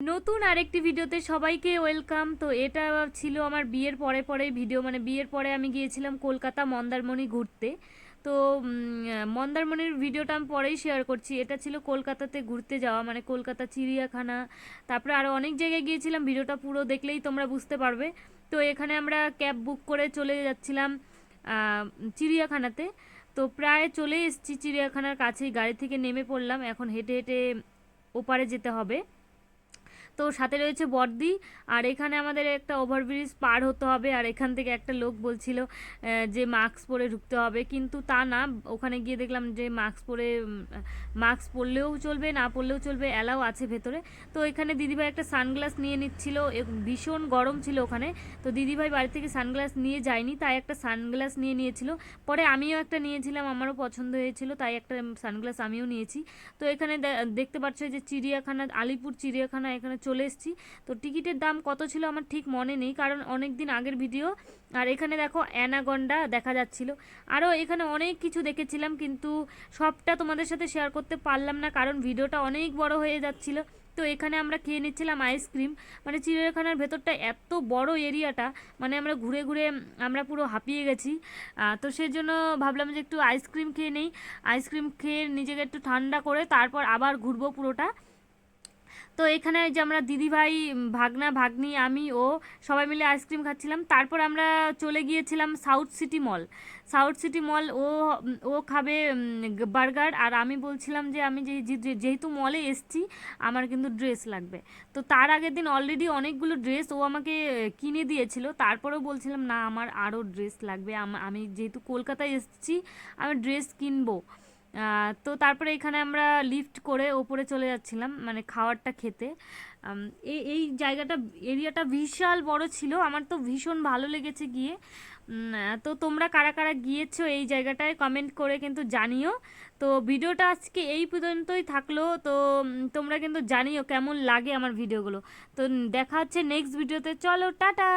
নতুন আরেকটি ভিডিওতে সবাইকে ওয়েলকাম। তো এটা ছিল আমার বিয়ের পরে পরে ভিডিও। মানে বিয়ের পরে আমি গিয়েছিলাম কলকাতা মন্দারমণি ঘুরতে। তো মন্দারমণির ভিডিওটা আমি পরেই শেয়ার করছি। এটা ছিল কলকাতাতে ঘুরতে যাওয়া। মানে কলকাতা, চিড়িয়াখানা, তারপরে আরও অনেক জায়গায় গিয়েছিলাম। ভিডিওটা পুরো দেখলেই তোমরা বুঝতে পারবে। তো এখানে আমরা ক্যাব বুক করে চলে যাচ্ছিলাম চিড়িয়াখানাতে। তো প্রায় চলে এসেছি চিড়িয়াখানার কাছেই। গাড়ি থেকে নেমে পড়লাম। এখন হেঁটে হেঁটে ওপারে যেতে হবে। তো সাথে রয়েছে বর্দি, আর এখানে আমাদের একটা ওভারব্রিজ পার হতে হবে। আর এখান থেকে একটা লোক বলছিল যে মাস্ক পরে ঢুকতে হবে। কিন্তু তা না, ওখানে গিয়ে দেখলাম যে মাস্ক পরে মাস্ক পরলেও চলবে, না পরলেও চলবে অ্যালাও আছে ভেতরে। তো এখানে দিদিভাই একটা সানগ্লাস নিয়ে নিচ্ছিল ভীষণ গরম ছিল ওখানে। তো দিদিভাই বাড়ি থেকে সানগ্লাস নিয়ে যায়নি, তাই একটা সানগ্লাস নিয়ে নিয়েছিল। পরে আমিও একটা নিয়েছিলাম, আমারও পছন্দ হয়েছিল, তাই একটা সানগ্লাস আমিও নিয়েছি। তো এখানে দেখতে পাচ্ছ যে চিড়িয়াখানা, আলিপুর চিড়িয়াখানা এখানে চলে এসেছি। তো টিকিটের দাম কত ছিল আমার ঠিক মনে নেই, কারণ অনেক দিন আগের ভিডিও। আর এখানে দেখো অ্যানাগন্ডা দেখা যাচ্ছিল। আরও এখানে অনেক কিছু দেখেছিলাম, কিন্তু সবটা তোমাদের সাথে শেয়ার করতে পারলাম না, কারণ ভিডিওটা অনেক বড় হয়ে যাচ্ছিল। তো এখানে আমরা খেয়ে নিচ্ছিলাম আইসক্রিম মানে চিড়িয়াখানার ভেতরটা এত বড় এরিয়াটা মানে আমরা ঘুরে ঘুরে আমরা পুরো হাঁপিয়ে গেছি। তো সেই জন্য ভাবলাম যে একটু আইসক্রিম খেয়ে নেই। আইসক্রিম খেয়ে নিজেকে একটু ঠান্ডা করে তারপর আবার ঘুরবো পুরোটা। তো এখানে যে আমরা দিদিভাই ভাগনা, ভাগ্নি, আমি, ও সবাই মিলে আইসক্রিম খাচ্ছিলাম। তারপর আমরা চলে গিয়েছিলাম South City Mall South City Mall ও ও খাবে বার্গার আর আমি বলছিলাম যে আমি যে যেহেতু মলে এসছি, আমার কিন্তু ড্রেস লাগবে। তো তার আগের দিন অলরেডি অনেকগুলো ড্রেস ও আমাকে কিনে দিয়েছিল। তারপরেও বলছিলাম, না, আমার আরও ড্রেস লাগবে। আম- যেহেতু কলকাতায় এসেছি, আমি ড্রেস কিনবো। তো তারপরে এখানে আমরা লিফট করে ওপরে চলে যাচ্ছিলাম মানে খাওয়ারটা খেতে। এই এই জায়গাটা এরিয়াটা বিশাল বড় ছিল, আমার তো ভীষণ ভালো লেগেছে গিয়ে। তো তোমরা কারা কারা গিয়েছো এই জায়গাটায় কমেন্ট করে কিন্তু জানিও। তো ভিডিওটা আজকে এই পর্যন্তই থাকল, তো তোমরা কিন্তু জানিও কেমন লাগে আমার ভিডিওগুলো তো দেখা হচ্ছে নেক্সট ভিডিওতে চলো, টাটা!